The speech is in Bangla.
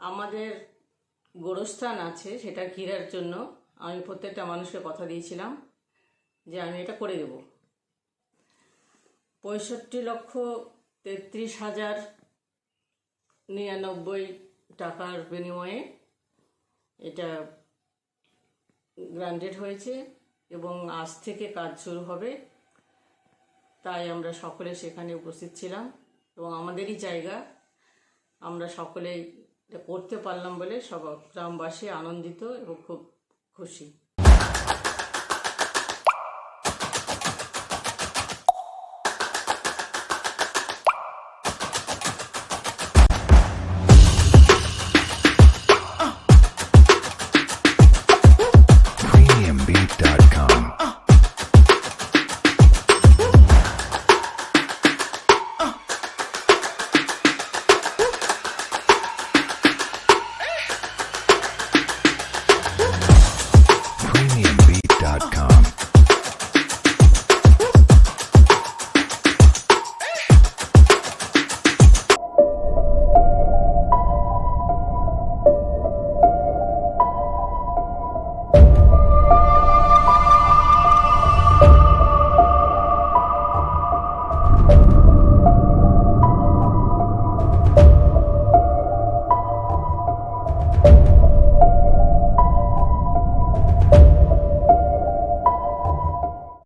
আমাদের গোরস্থান আছে সেটা ঘিরার জন্য। আমি প্রত্যেকটা মানুষকে কথা দিয়েছিলাম যে আমি এটা করে দেব। পঁয়ষট্টি লক্ষ তেত্রিশ হাজার নিরানব্বই টাকার বিনিময়ে এটা গ্রান্টেড হয়েছে এবং আজ থেকে কাজ শুরু হবে। তাই আমরা সকলে সেখানে উপস্থিত ছিলাম এবং আমাদেরই জায়গা। আমরা সকলেই এটা করতে পারলাম বলে সব গ্রামবাসী আনন্দিত এবং খুব খুশি।